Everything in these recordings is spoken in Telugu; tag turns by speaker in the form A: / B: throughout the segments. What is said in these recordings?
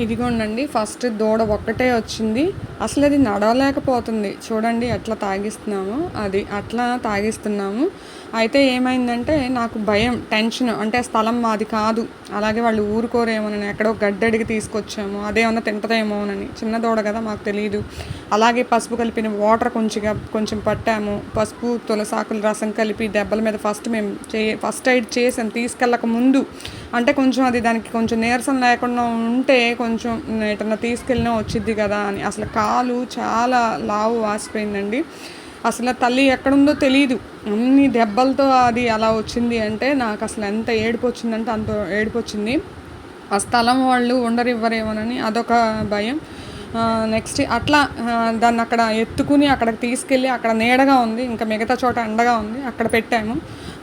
A: ఇదిగోండి ఫస్ట్ దూడ ఒక్కటే వచ్చింది. అసలు అది నడవలేకపోతుంది. చూడండి ఎట్లా తాగిస్తున్నాము. అది అట్లా తాగిస్తున్నాము. అయితే ఏమైందంటే నాకు భయం టెన్షన్. అంటే స్థలం మాది కాదు. అలాగే వాళ్ళు ఊరుకోరేమోనని ఎక్కడో గడ్డడికి తీసుకొచ్చాము. అదేమన్నా తింటదేమోనని చిన్న దూడ కదా మాకు తెలియదు అలాగే పసుపు కలిపిన వాటర్ కొంచెంగా కొంచెం పట్టాము. పసుపు తులసాకుల రసం కలిపి దెబ్బల మీద ఫస్ట్ మేము చే ఫస్ట్ ఎయిడ్ చేసాం. తీసుకెళ్ళక ముందు అంటే కొంచెం అది దానికి కొంచెం నీరసం లేకుండా ఉంటే కొంచెం ఎటన్నా తీసుకెళ్ళినా వచ్చిద్ది కదా అని. అసలు కాలు చాలా లావు వాసిపోయిందండి. అసలు తల్లి ఎక్కడుందో తెలియదు అన్ని దెబ్బలతో అది అలా వచ్చింది అంటే నాకు అసలు ఎంత ఏడుపు వచ్చిందంటే అంత ఏడుపు వచ్చింది. ఆ స్థలం వాళ్ళు ఉండరివ్వరేమోనని అదొక భయం. నెక్స్ట్ అట్లా దాన్ని అక్కడ ఎత్తుకుని అక్కడికి తీసుకెళ్ళి అక్కడ నీడగా ఉంది ఇంకా మిగతా చోట ఎండగా ఉంది అక్కడ పెట్టాము.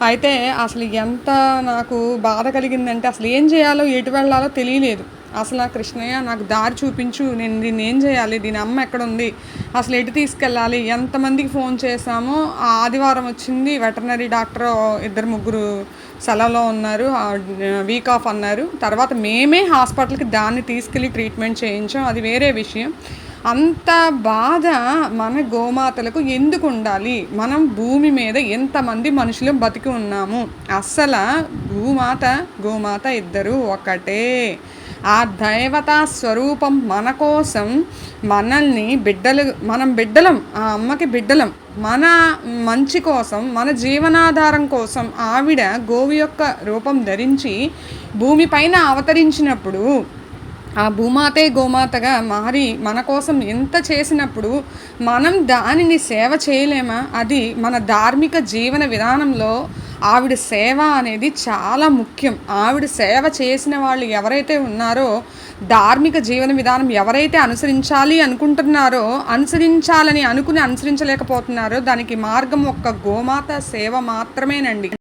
A: అయితే అసలు ఎంత నాకు బాధ కలిగిందంటే అసలు ఏం చేయాలో ఎటు వెళ్ళాలో తెలియలేదు. అసలు ఆ కృష్ణయ్య నాకు దారి చూపించు నేను దీన్ని ఏం చేయాలి దీని అమ్మ ఎక్కడ ఉంది అసలు ఎటు తీసుకెళ్ళాలి ఎంతమందికి ఫోన్ చేశామో ఆదివారం వచ్చింది వెటర్నరీ డాక్టర్ ఇద్దరు ముగ్గురు సెలవులో ఉన్నారు వీక్ ఆఫ్ అన్నారు. తర్వాత మేమే హాస్పిటల్కి దాన్ని తీసుకెళ్ళి ట్రీట్మెంట్ చేయించాం. అది వేరే విషయం. అంత బాధ మన గోమాతలకు ఎందుకు ఉండాలి? మనం భూమి మీద ఎంతమంది మనుషులు బతికి ఉన్నాము? అస్సలు భూమాత గోమాత ఇద్దరు ఒకటే ఆ దైవతా స్వరూపం మన కోసం మనల్ని బిడ్డలు మనం బిడ్డలం ఆ అమ్మకి బిడ్డలం. మన మంచి కోసం మన జీవనాధారం కోసం ఆవిడ గోవు యొక్క రూపం ధరించి భూమిపైన అవతరించినప్పుడు ఆ భూమాతే గోమాతగా మారి మన కోసం ఎంత చేసినప్పుడు మనం దానిని సేవ చేయలేమా? అది మన ధార్మిక జీవన విధానంలో ఆవిడ సేవ అనేది చాలా ముఖ్యం. ఆవిడ సేవ చేసిన వాళ్ళు ఎవరైతే ఉన్నారో ధార్మిక జీవన విధానం ఎవరైతే అనుసరించాలి అనుకుంటున్నారో అనుసరించాలని అనుకుని అనుసరించలేకపోతున్నారో దానికి మార్గం ఒక్క గోమాత సేవ మాత్రమేనండి.